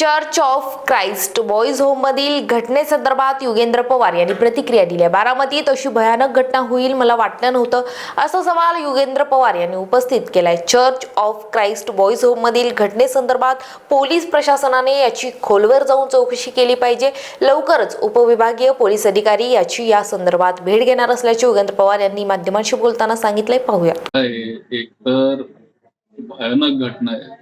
Church of Christ boys होममधील घटनेसंदर्भात युगेंद्र पवार यांनी प्रतिक्रिया दिली आहे. बारामतीत अशी भयानक घटना होईल मला वाटलं नव्हतं असा सवाल युगेंद्र पवार यांनी उपस्थित केलाय. चर्च ऑफ क्राइस्ट बॉईज होममधील घटनेसंदर्भात पोलीस प्रशासनाने याची खोलवर जाऊन चौकशी केली पाहिजे. लवकरच उपविभागीय पोलीस अधिकारी याची या संदर्भात भेट घेणार असल्याचे युगेंद्र पवार यांनी माध्यमांशी बोलताना सांगितलंय. पाहूया. एक तर भयानक घटना आहे.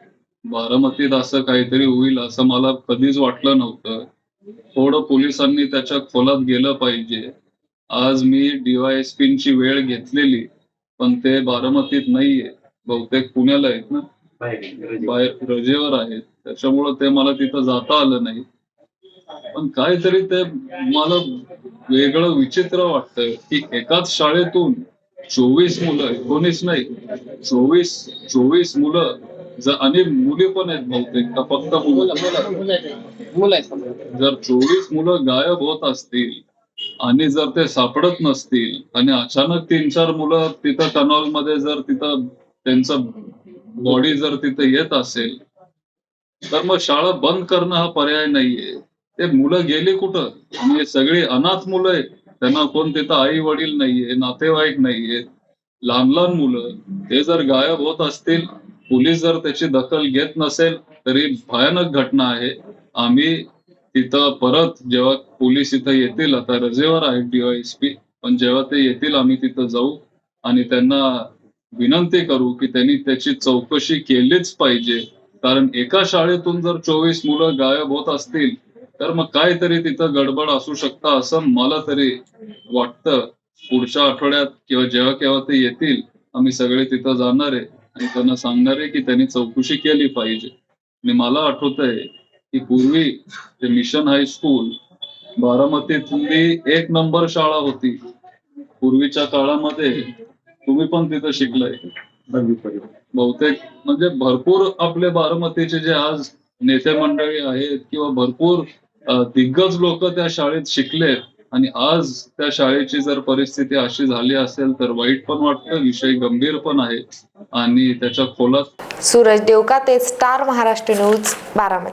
बारामतीत असं काहीतरी होईल असं मला कधीच वाटलं नव्हतं. थोडं पोलिसांनी त्याच्या खोलात गेलं पाहिजे. आज मी डीवायएसपींची वेळ घेतलेली पण ते बारामतीत नाहीये. बहुतेक पुण्याला आहेत ना? बाहेर रजेवर आहेत. त्याच्यामुळं ते मला तिथं जाता आलं नाही. पण काहीतरी ते मला वेगळं विचित्र वाटतं की एकाच शाळेतून चोवीस मुलं एकोणीस नाही चोवीस चोवीस मुलं जर आणि मुली पण आहेत बहुतेक का फक्त मुलं. जर चोवीस मुलं गायब होत असतील आणि जर ते सापडत नसतील आणि अचानक तीन चार मुलं तिथं टनॉलमध्ये जर तिथं त्यांचं बॉडी जर तिथं येत असेल तर मग शाळा बंद करणं हा पर्याय नाहीये. ते मुलं गेली कुठं? हे सगळी अनाथ मुलं आहेत. त्यांना कोण तिथं आई वडील नाहीये नातेवाईक नाहीये लहान लहान मुलं ते जर गायब होत असतील पोलीस जर त्याची दखल घेत नसेल तरी भयानक घटना आहे. आम्ही तिथं परत जेव्हा पोलीस इथं येतील आता रजेवर आहे डीवायएसपी पण जेव्हा ते येतील आम्ही तिथं जाऊ आणि त्यांना विनंती करू की त्यांनी त्याची चौकशी केलीच पाहिजे. कारण एका शाळेतून जर चोवीस मुलं गायब होत असतील तर मग काहीतरी तिथं गडबड असू शकतं असं मला तरी वाटतं. पुढच्या आठवड्यात किंवा जेव्हा केव्हा ते येतील आम्ही सगळे तिथं जाणार आहे. आणि त्यांना सांगणार आहे की त्यांनी चौकशी केली पाहिजे. आणि मला आठवत आहे की पूर्वी ते मिशन हायस्कूल बारामतीतली एक नंबर शाळा होती. पूर्वीच्या काळामध्ये तुम्ही पण तिथं शिकलाय. बहुतेक म्हणजे भरपूर आपले बारामतीचे जे आज नेते मंडळी आहेत किंवा भरपूर दिग्गज लोक त्या शाळेत शिकलेत. आणि आज त्या शाळेची जर परिस्थिती अशी झाली असेल तर वाईट पण वाटतं विषय गंभीर पण आहे आणि त्याच्या खोलात सूरज देवका ते स्टार महाराष्ट्र न्यूज बारामती.